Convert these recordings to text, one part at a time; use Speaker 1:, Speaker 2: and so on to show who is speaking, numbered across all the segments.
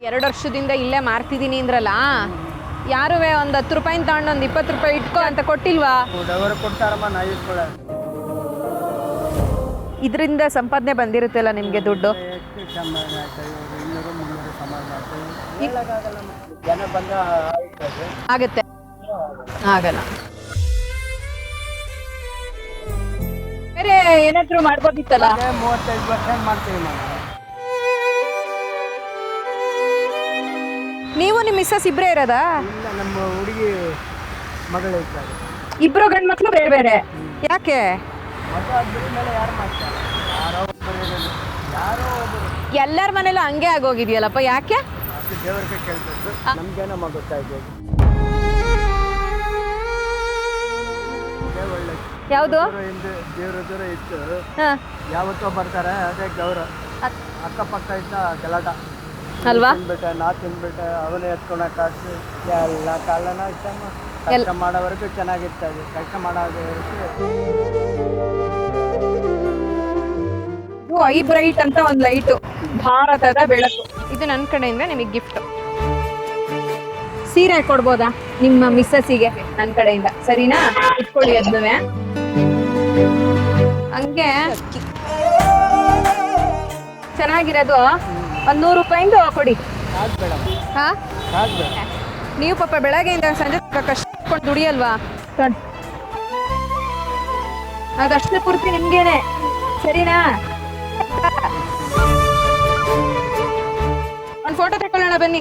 Speaker 1: ಎರಡು ವರ್ಷದಿಂದ ಇಲ್ಲೇ ಮಾರ್ತಿದ್ದೀನಿ ಅಂದ್ರಲ್ಲ? ಯಾರು ಒಂದು ಹತ್ತು ರೂಪಾಯಿ ತಗೊಂಡು ಒಂದು ಇಪ್ಪತ್ತು ರೂಪಾಯಿ ಇಟ್ಕೋ ಅಂತ ಕೊಟ್ಟಿಲ್ವಾ? ಇದರಿಂದ ಸಂಪಾದನೆ ಬಂದಿರುತ್ತಲ್ಲ ನಿಮಗೆ ದುಡ್ಡು? ಆಗತ್ತೆ. ಆಗಲ್ಲ. ಬೇರೆ ಏನಾದ್ರು ಮಾಡ್ಬೋದಿತ್ತಲ್ಲ?
Speaker 2: ಮೂವತ್ತೈದು ಪರ್ಸೆಂಟ್ ಮಾಡ್ತೀವಿ ನಾವು
Speaker 1: ನಿಮ್ಮ ಮಿಸ್ಸಸ್ ಇಬ್ಬರೇ ಇರೋದಾ?
Speaker 2: ಇಲ್ಲ ನಮ್ಮ ಹುಡುಗಿ ಮಗಳು ಇರ್ತಾರೆ
Speaker 1: ಇಬ್ಬರು ಗಂಡು ಮಕ್ಳು ಬೇರೆ. ಬೇರೆ ಯಾಕೆ?
Speaker 2: ಮದುವೆ ಮೇಲೆ ಯಾರು ಮಾಡ್ತಾರೆ? ಯಾರೋ ಒಬ್ಬರು ಇರೋದು. ಯಾರೋ ಒಬ್ಬರು
Speaker 1: ಎಲ್ಲರ ಮನೇಲೂ ಹಂಗೆ ಆಗೋಗಿದೆಯಲ್ಲಪ್ಪ ಯಾಕೆ?
Speaker 2: ಅದು ದೇವರಿಗೆ ಕೇಳ್ಬೇಕು ನಮ್ಗೇನಮ್ಮ ಗೊತ್ತಾಯ್ತು ಅದೇ ಒಳ್ಳೆ.
Speaker 1: ಯಾವುದು?
Speaker 2: ದೂರ ಹಿಂದೆ ದೇವ್ರ ದೂರ ಇತ್ತು.
Speaker 1: ಹಾಂ.
Speaker 2: ಯಾವತ್ತೋ ಬರ್ತಾರೆ ಅದೇ ಗೌರ ಅಕ್ಕಪಕ್ಕ ಇದ್ದ ಗಲಾಟ.
Speaker 1: ಅಲ್ವಾ?
Speaker 2: ತಿನ್ಬಿಟ್ಟೆ ನಾ ತಿನ್ಬಿಟ್ಟೆ ಅವನೇ ಎತ್ಕೊಳ ಕಾಸು ಎಲ್ಲ ಕಾಲನ ಇಷ್ಟಮ್ಮ ಕಷ್ಟ ಮಾಡೋವರೆಗೂ ಚೆನ್ನಾಗಿರ್ತದೆ ಕಷ್ಟ ಮಾಡೋದು
Speaker 1: ಐ ಬ್ರೈಟ್ ಅಂತ ಒಂದು ಲೈಟು. ಭಾರತದ ಬೆಳಕು. ಇದು ನನ್ನ ಕಡೆಯಿಂದ ನಿಮಗೆ ಗಿಫ್ಟ್ ಸೀರೆ ಕೊಡ್ಬೋದಾ? ನಿಮ್ಮ ಮಿಸ್ಸಸ್ಸಿಗೆ ನನ್ನ ಕಡೆಯಿಂದ. ಸರಿನಾ? ಇಟ್ಕೊಳ್ಳಿ ಅದನ್ನುವೆ ಹಂಗೆ. ಚೆನ್ನಾಗಿರೋದು? ಒಂದು ನೂರು ರೂಪಾಯಿಂದ ಕೊಡಿ. ಹಾಂ? ನೀವು ಪಾಪ ಬೆಳಗ್ಗೆಯಿಂದ ಸಂಜೆ ಕಷ್ಟ ಕಷ್ಟಕೊಂಡು ದುಡಿಯಲ್ವಾ? ಕಷ್ಟ ಪೂರ್ತಿ ನಿಮ್ಗೇನೆ. ಸರಿನಾ? ಒಂದು ಫೋಟೋ ತಗೊಳ್ಳೋಣ ಬನ್ನಿ.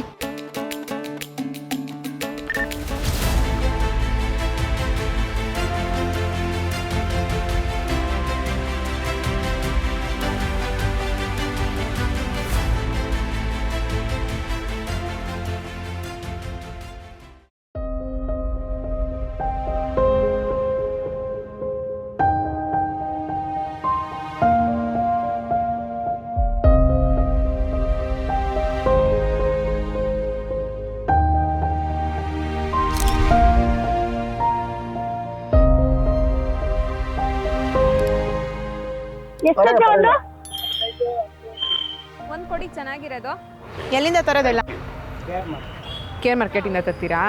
Speaker 1: ಒಂದು? ಕೊಡಿ ಚೆನ್ನಾಗಿರೋದು. ಎಲ್ಲಿಂದ ತರೋದೆಲ್ಲ?
Speaker 2: ಕೇರ್
Speaker 1: ಮಾರ್ಕೆಟಿಂದ ತರ್ತೀರಾ?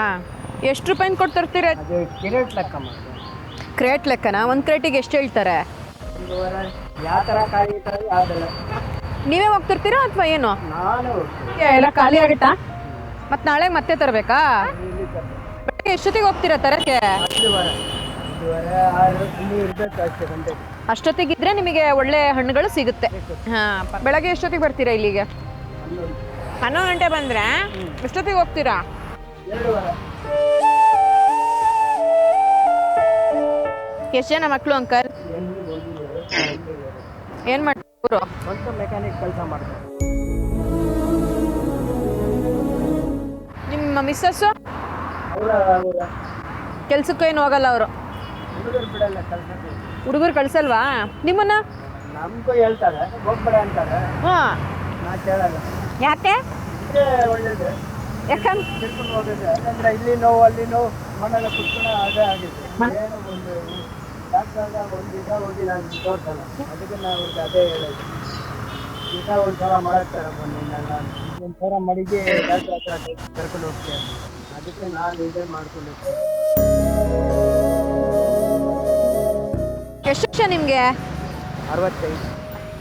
Speaker 1: ಎಷ್ಟು ರೂಪಾಯಿ ಕೊಟ್ಟು ತರ್ತೀರಾ?
Speaker 2: ಅದು ಕಿರೇಟ್ ಲೆಕ್ಕ ಮಾಡಿ.
Speaker 1: ಕ್ರೇಟ್ ಲೆಕ್ಕನ? ಒಂದು ಕ್ರೇಟಿಗೆ ಎಷ್ಟು ಹೇಳ್ತಾರೆ?
Speaker 2: ಯಾವ ಥರ ಕಾಯಿ
Speaker 1: ನೀವೇ ಹೋಗ್ತಿರ್ತೀರಾ ಅಥವಾ ಏನು?
Speaker 2: ನಾನು
Speaker 1: ಎಲ್ಲ ಖಾಲಿ ಆಗುತ್ತಾ? ಮತ್ತೆ ನಾಳೆ ಮತ್ತೆ ತರಬೇಕಾ?
Speaker 2: ಇಲ್ಲಿ ತರ್ತೀನಿ.
Speaker 1: ಎಷ್ಟೊತ್ತಿಗೆ ಹೋಗ್ತೀರಾ ತರಕ್ಕೆ?
Speaker 2: ಆರು ಇಲ್ಲಿ ಇರ್ಬೇಕು ಅಷ್ಟೇ
Speaker 1: ಅಷ್ಟೊತ್ತಿಗಿದ್ರೆ ನಿಮಗೆ ಒಳ್ಳೆ ಹಣ್ಣುಗಳು ಸಿಗುತ್ತೆ. ಹಾ ಬೆಳಗ್ಗೆ ಎಷ್ಟೊತ್ತಿಗೆ ಬರ್ತೀರಾ ಇಲ್ಲಿಗೆ?
Speaker 2: ಹನ್ನೊಂದು
Speaker 1: ಗಂಟೆ ಬಂದ್ರೆ. ಎಷ್ಟೊತ್ತಿಗೆ ಹೋಗ್ತೀರಾ? ಎಷ್ಟು ಜನ ಮಕ್ಕಳು ಅಂಕಲ್? ಏನು ಮಾಡ್ತಾರೆ
Speaker 2: ಮೆಕ್ಯಾನಿಕ್ ಕೆಲಸ ಮಾಡ್ತಾರೆ.
Speaker 1: ನಿಮ್ಮ ಮಿಸ್ಸಸ್ಸು?
Speaker 2: ಅವರ ಅವರ.
Speaker 1: ಕೆಲ್ಸಕ್ಕೂ ಏನು ಹೋಗಲ್ಲ ಅವರು.
Speaker 2: ಹುಡುಗರು
Speaker 1: ಕಳ್ಸಲ್ವಾ? ನಿಮ್ಮನ್ನ?
Speaker 2: ನಮಗೂ ಹೇಳ್ತಾರೆ ಹೋಗ್ಬೇಡ ಅಂತಾರೆ.
Speaker 1: ಹಾಂ.
Speaker 2: ನಾ ಕೇಳಲ್ಲ.
Speaker 1: ಯಾಕೆ?
Speaker 2: ಒಳ್ಳೇದು.
Speaker 1: ಯಾಕಂದ್ರೆ
Speaker 2: ಇಲ್ಲಿ ನೋವು ಅಲ್ಲಿ ನೋವು ಕುತ್ಕೊಂಡು ಅದೇ ಆಗಿದೆ ಏನು ಒಂದು ಡಾಕ್ಟರ್ ಒಂದು ದಿವಸ ಹೋಗಿ ನಾನು ತೋರ್ಸಲ್ಲ. ಅದಕ್ಕೆ ನಾವು ಅದೇ ಹೇಳೋದು ದಿವಸ ಒಂದು ಸಲ ಮಾಡಾಕ್ತಾರೆ ಬನ್ನಿ ನಾನು ಒಂದು ಸಲ ಮಡಿಗೆ ಡಾಕ್ಟರ್ ಹತ್ರ ಕರ್ಕೊಂಡು ಹೋಗ್ತೇನೆ. ಅದಕ್ಕೆ ನಾನು ಇದೇ ಮಾಡ್ಕೊಂಡು ಹೋಗ್ತೇನೆ
Speaker 1: ಎಷ್ಟು ವರ್ಷ ನಿಮಗೆ?
Speaker 2: ಅರವತ್ತೈದು.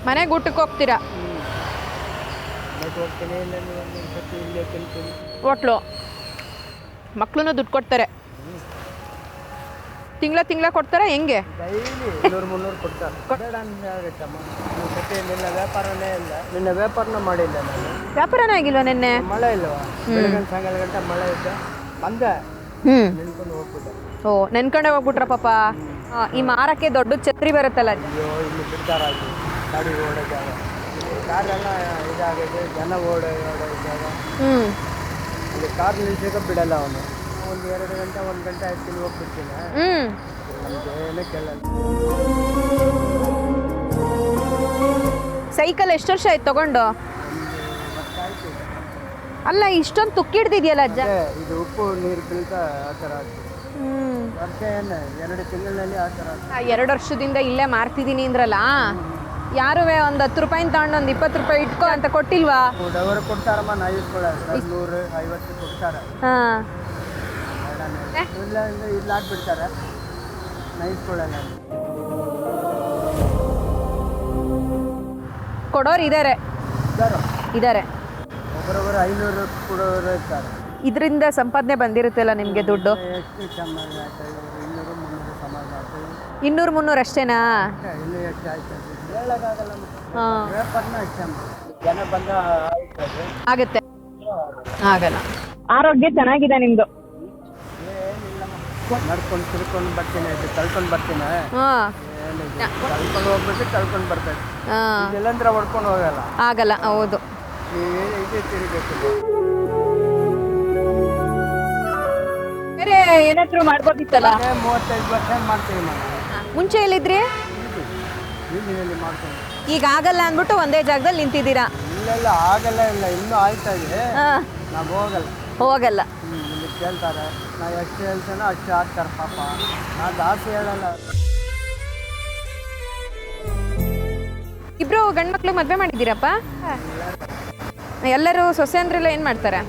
Speaker 1: ಮನೆಗೆ ಊಟಕ್ಕೆ ಹೋಗ್ತೀರಾ?
Speaker 2: ಮತ್ತೆ ಹೋಗ್ತೀನಿ ಇಲ್ಲ ಒಂದು ಸತಿ ಇಲ್ಲೇ ತಿಂತೀನಿ.
Speaker 1: ಹೋಟ್ಲು. ಮಕ್ಳು ದುಡ್ಡು ಕೊಡ್ತಾರೆ. ತಿಂಗಳ ತಿಂಗಳ ಕೊಡ್ತಾರೆ ಹೆಂಗೆ?
Speaker 2: ಡೈಲಿ ಇನ್ನೂರು ಮುನ್ನೂರು ಕೊಡ್ತಾರೆ. ಬೇಡ ಸತಿ ನಿನ್ನ ವ್ಯಾಪಾರನೇ ಇಲ್ಲ. ನಿನ್ನ ವ್ಯಾಪಾರನ ಮಾಡಿಲ್ಲ ನಾನು.
Speaker 1: ವ್ಯಾಪಾರನೇ ಆಗಿಲ್ವಾ ನಿನ್ನೆ?
Speaker 2: ಮಳೆ ಇಲ್ಲವಾ ಬೆಳಗಿನ ಸಾಯಂಕಾಲ ಗಂಟೆ ಮಳೆ ಇದ್ದ ಬಂದೆ.
Speaker 1: ಹ್ಞೂ
Speaker 2: ನಿಂತ್ಕೊಂಡು ಹೋಗ್ಬಿಟ್ಟೆ.
Speaker 1: ಓ ನೆನ್ಕೊಂಡೆ ಹೋಗ್ಬಿಟ್ರ ಪಾಪ? ಈ ಮಾರಕ್ಕೆ ದೊಡ್ಡ ಛತ್ರಿ ಬರುತ್ತಲ್ಲ.
Speaker 2: ಅಯ್ಯೋ ಇಲ್ಲಿ ಬಿಡ್ತಾರಾಗಿ ಗಾಡಿ ಓಡೋ ಜಾಗ ಕಾರೆಲ್ಲ ಇದಾಗಿದೆ ಜನ ಓಡೋ ಓಡೋ ಜಾಗ ಅಲ್ಲಿ ಕಾರ್ ನಿಲ್ಸಕ್ಕೆ ಬಿಡಲ್ಲ ಅವನು. ಒಂದು ಎರಡು ಗಂಟೆ ಒಂದು ಗಂಟೆ ಆಯ್ತು ಹೋಗ್ಬಿಡ್ತೀನಿ.
Speaker 1: ಹ್ಞೂ
Speaker 2: ನಮ್ಗೇನೇ ಕೇಳಲ್ಲ.
Speaker 1: ಸೈಕಲ್ ಎಷ್ಟು ವರ್ಷ ಆಯ್ತು ತಗೊಂಡು? ಅಲ್ಲ ಇಷ್ಟೊಂದು ತುಕ್ಕಿಡ್ದಿದ್ಯಲ್ಲ ಅಜ್ಜ?
Speaker 2: ಇದು ಉಪ್ಪು ನೀರು ಬೀಳ್ತಾ ಆ ಥರ ಆಗ್ತದೆ. ಎರಡು ತಿಂಗಳಲ್ಲಿ
Speaker 1: ಎರಡು ವರ್ಷದಿಂದ ಇಲ್ಲೇ ಮಾರ್ತಿದ್ದೀನಿ ಅಂದ್ರಲ್ಲ? ಯಾರು ಒಂದು ಹತ್ತು ರೂಪಾಯಿ ತಗೊಂಡು ಒಂದು ಇಪ್ಪತ್ತು ರೂಪಾಯಿ ಇಟ್ಕೋ ಅಂತ ಕೊಟ್ಟಿಲ್ವಾ?
Speaker 2: ಕೊಡ್ತಾರಮ್ಮ ನಾ ನೂರು ಐವತ್ತು ಕೊಡ್ತಾರೆ.
Speaker 1: ಹಾಂ.
Speaker 2: ಇಲ್ಲ ಇಲ್ಲಿ ಹಾಕ್ಬಿಡ್ತಾರೆ ನಾ ಇಸ್ಕೊಳ್ಳಲ್ಲ
Speaker 1: ಕೊಡೋರು ಇದ್ದಾರೋ
Speaker 2: ಇದ್ದಾರೆ ಒಬ್ಬರೊಬ್ಬರು ಐನೂರು ಕೊಡೋರು ಇರ್ತಾರೆ.
Speaker 1: ಇದರಿಂದ ಸಂಪಾದನೆ ಬಂದಿರುತ್ತಲ್ಲ ನಿಮಗೆ ದುಡ್ಡು?
Speaker 2: ಇನ್ನೂರು ಮುನ್ನೂರು
Speaker 1: ಅಷ್ಟೇನಾ?
Speaker 2: ಆಗುತ್ತೆ
Speaker 1: ಹಾಂ.
Speaker 2: ವ್ಯಾಪಾರನ ಅಷ್ಟೇ ಜನ ಬಂದ ಆಯ್ತದೆ
Speaker 1: ಆಗಲ್ಲ. ಆರೋಗ್ಯ ಚೆನ್ನಾಗಿದೆ ನಿಮ್ದು.
Speaker 2: ನಡ್ಕೊಂಡು ತಿರ್ಕೊಂಡು ಬರ್ತೀನಿ ಕಳ್ಕೊಂಡು ಬರ್ತೀನಿ. ಕಳ್ಕೊಂಡು ಹೋಗ್ಬೇಕು ಕಳ್ಕೊಂಡು ಬರ್ಬೇಕು.
Speaker 1: ಹಾಂ.
Speaker 2: ಇಲ್ಲಾಂದ್ರೆ ಹೊಡ್ಕೊಂಡು ಹೋಗಲ್ಲ.
Speaker 1: ಆಗಲ್ಲ ಹೌದು.
Speaker 2: ಇದೇ ತಿರುಗಬೇಕು
Speaker 1: ಏನಾದ್ರು ಮಾಡ್ಬೋದಿತ್ತಲ್ಲ?
Speaker 2: ಮೂವತ್ತೈದು ವರ್ಷ ಮಾಡ್ತೀವಿ ನಾವು
Speaker 1: ಮುಂಚೆ ಎಲ್ಲಿದ್ರಿ?
Speaker 2: ಮಾಡ್ಕೊಂಡು
Speaker 1: ಈಗ ಆಗಲ್ಲ ಅಂದ್ಬಿಟ್ಟು ಒಂದೇ ಜಾಗದಲ್ಲಿ ನಿಂತಿದ್ದೀರಾ?
Speaker 2: ಇಲ್ಲೆಲ್ಲ ಆಗಲ್ಲ ಇಲ್ಲ ಇನ್ನೂ ಆಯ್ತಾ ಇದೆ.
Speaker 1: ಹಾಂ.
Speaker 2: ನಾವು ಹೋಗಲ್ಲ.
Speaker 1: ಹೋಗಲ್ಲ.
Speaker 2: ಹ್ಮ್, ಇಲ್ಲಿ ಕೇಳ್ತಾರೆ. ನಾವು ಎಷ್ಟು ಹೇಳ್ತೇನೋ ಅಷ್ಟು ಹಾಕ್ತಾರೆ ಪಾಪ. ನಾ ಜಾಸ್ತಿ ಹೇಳಲ್ಲ.
Speaker 1: ಇಬ್ರು ಗಂಡ್ಮಕ್ಳು ಮದ್ವೆ ಮಾಡಿದ್ದೀರಪ್ಪ? ಎಲ್ಲರೂ ಸೊಸೆ ಅಂದ್ರೆಲ್ಲ ಏನ್ ಮಾಡ್ತಾರೆ?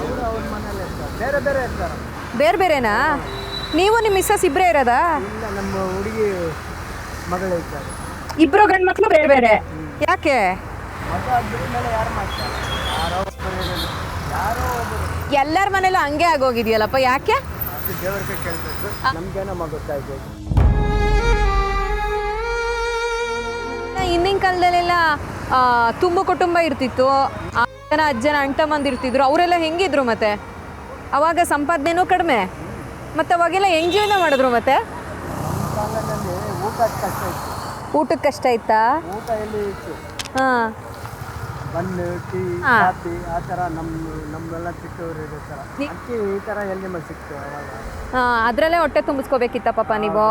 Speaker 2: ಅವರು ಅವ್ರ ಮನೇಲಿ ಇರ್ತಾರೆ. ಬೇರೆ ಬೇರೆ ಇರ್ತಾರೆ.
Speaker 1: ಬೇರೆ ಬೇರೆನಾ? ನೀವು ನಿಮ್ಮ ಮಿಸ್ಸಸ್ ಇಬ್ಬರೇ ಇರೋದಾ?
Speaker 2: ಇಲ್ಲ ನಮ್ಮ ಹುಡುಗಿ ಮಗಳು ಇದ್ದಾರೆ.
Speaker 1: ಇಬ್ರು ಗಂಡ್ಮಕ್ಳು ಬೇರೆ ಬೇರೆ. ಯಾಕೆ?
Speaker 2: ಮದುವೆ ಆದ್ಮೇಲೆ ಯಾರು ಮಾಡ್ತಾರೆ? ಯಾರೋ ಒಬ್ಬರು ಇರೋದು. ಯಾರೋ ಒಬ್ಬರು
Speaker 1: ಎಲ್ಲರ ಮನೇಲೂ ಹಂಗೆ ಆಗೋಗಿದೆಯಲ್ಲಪ್ಪ ಯಾಕೆ?
Speaker 2: ಅದು ಕೈ ಕೇಳಬೇಕು. ನಮ್ಗೇನಮ್ಮ ಗೊತ್ತಾಯ್ತು
Speaker 1: ಹಿಂದಿನ ಕಾಲದಲ್ಲೆಲ್ಲ ಆ, ತುಂಬು ಕುಟುಂಬ ಇರ್ತಿತ್ತು. ಆ ಅಜ್ಜನ ಅಂಟಮ್ಮಂದಿರ್ತಿದ್ರು ಇರ್ತಿದ್ರು ಅವರೆಲ್ಲ ಹೆಂಗಿದ್ರು ಮತ್ತೆ? ಅವಾಗ ಸಂಪಾದನೆನೂ ಕಡಿಮೆ. ಮತ್ತೆ ಅವಾಗೆಲ್ಲ ಹೆಂಗ್ ಜೀವನ ಮಾಡಿದ್ರು ಮತ್ತೆ? ಊಟಕ್ಕೆ ಕಷ್ಟ ಇತ್ತಾ ಹಾಂ.
Speaker 2: ಬನ್ನು ಟೀ
Speaker 1: ಹಾ.
Speaker 2: ಕಾಫಿ ಆ ಥರ ನಮ್ಮ ನಮ್ಮೆಲ್ಲ ಚಿಕ್ಕವರು ಇರೋ ಥರ ಅಕ್ಕಿ ಈ ಥರ ಎಲ್ಲಿ ಮ ಸಿಕ್ತು ಅವಾಗ?
Speaker 1: ಹಾಂ ಅದರಲ್ಲೇ ಹೊಟ್ಟೆ ತುಂಬಿಸ್ಕೋಬೇಕಿತ್ತ ಪಾಪ ನೀವು?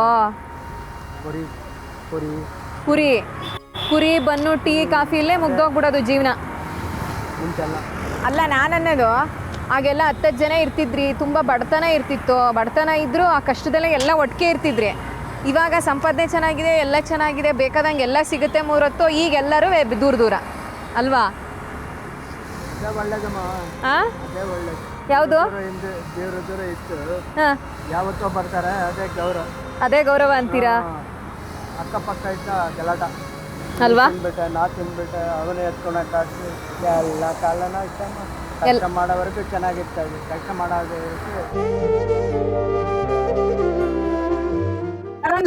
Speaker 2: ಪುರಿ ಪುರಿ.
Speaker 1: ಕುರಿ ಕುರಿ ಬನ್ನು ಟೀ ಕಾಫಿ ಇಲ್ಲೇ ಮುಗ್ದೋಗ್ಬಿಡೋದು ಜೀವನ.
Speaker 2: ಮುಂಚೆಲ್ಲ.
Speaker 1: ಅಲ್ಲ ನಾನು ಅನ್ನೋದು ಆಗೆಲ್ಲ ಹತ್ತು ಜನ ಇರ್ತಿದ್ರಿ, ತುಂಬ ಬಡತನ ಇರ್ತಿತ್ತು. ಬಡತನ ಇದ್ದರೂ ಆ ಕಷ್ಟದಲ್ಲೇ ಎಲ್ಲ ಒಟ್ಟಿಗೆ ಇರ್ತಿದ್ರಿ. ಇವಾಗ ಸಂಪಾದನೆ ಚೆನ್ನಾಗಿದೆ, ಎಲ್ಲ ಚೆನ್ನಾಗಿದೆ, ಬೇಕಾದಂಗೆ ಎಲ್ಲ ಸಿಗುತ್ತೆ ಮೂರೊತ್ತು, ಈಗ ಎಲ್ಲರೂ ದೂರ ದೂರ. ಅಲ್ವಾ? ಯಾವುದು?
Speaker 2: ಯಾವತ್ತೋ ಬರ್ತಾರೆ ಅದೇ ಗೌರವ
Speaker 1: ಅದೇ ಗೌರವ ಅಂತೀರಾ
Speaker 2: ಅಕ್ಕಪಕ್ಕ ಗಲಾಟ.
Speaker 1: ಅಲ್ವಾ
Speaker 2: ತಿನ್ಬಿಟ್ಟೆ, ನಾ ತಿನ್ಬಿಟ್ಟೆ, ಅವನೇ ಎತ್ಕೊಳಕ್ ಎಲ್ಲ ಕಾಲನ ಇಷ್ಟಮ್ಮ ಕಷ್ಟ ಮಾಡೋವರೆಗೂ ಚೆನ್ನಾಗಿರ್ತದೆ ಕೆಲಸ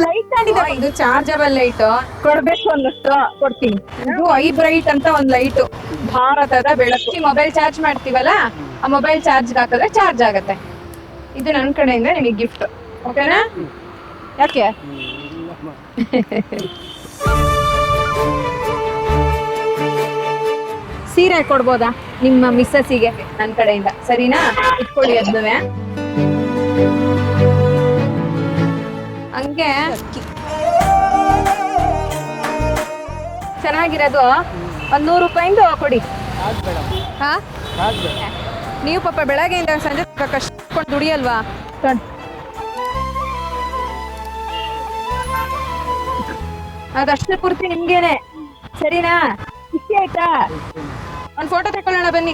Speaker 2: ಲೈಟ್ ಆಗಿದೆ
Speaker 1: ಇದು ಚಾರ್ಜಬಲ್ ಲೈಟ್ ಕೊಡ್ಬೇಕು ಒಂದಷ್ಟು ಕೊಡ್ತೀನಿ. ಇದು ಐ ಬ್ರೈಟ್ ಅಂತ ಒಂದ್ ಲೈಟ್ ಭಾರತದ ಬೆಳಕು. ಮೊಬೈಲ್ ಚಾರ್ಜ್ ಮಾಡ್ತೀವಲ್ಲ ಆ ಮೊಬೈಲ್ ಚಾರ್ಜ್ ಹಾಕಿದ್ರೆ ಚಾರ್ಜ್ ಆಗತ್ತೆ. ಇದು ನನ್ನ ಕಡೆಯಿಂದ ನಿಮಗೆ ಗಿಫ್ಟ್ ಓಕೆನಾ ಯಾಕೆ? ಸೀರೆ ಕೊಡ್ಬೋದಾ ನಿಮ್ಮ ಮಿಸ್ಸಸ್ಸಿಗೆ ನನ್ನ ಕಡೆಯಿಂದ? ಸರಿನಾ? ಇಟ್ಕೊಳ್ಳಿ ಅದನ್ನೇ ಹಂಗೆ ಚೆನ್ನಾಗಿರೋದು ಒಂದ್ ನೂರು ರೂಪಾಯಿಂದ ಕೊಡಿ. ಹಾಂ? ನೀವು ಪಾಪ ಬೆಳಗ್ಗೆಯಿಂದ ಸಂಜೆ ಕಷ್ಟ ಕಷ್ಟಕೊಂಡು ದುಡಿಯಲ್ವಾ? ಅದಷ್ಟು ಪೂರ್ತಿ ನಿಮ್ಗೇನೆ. ಸರಿನಾ? ಆಯ್ತಾ? ಒಂದು ಫೋಟೋ ತಕೊಳ್ಳೋಣ ಬನ್ನಿ.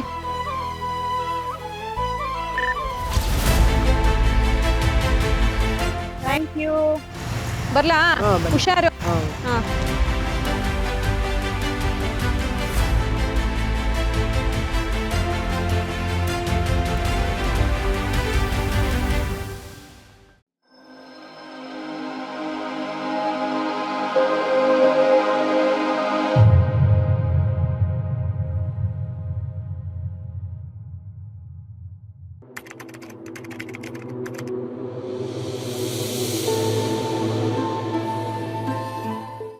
Speaker 1: ಥ್ಯಾಂಕ್ ಯು ಬರ್ಲಾ? ಹುಷಾರು. ಹಾಂ.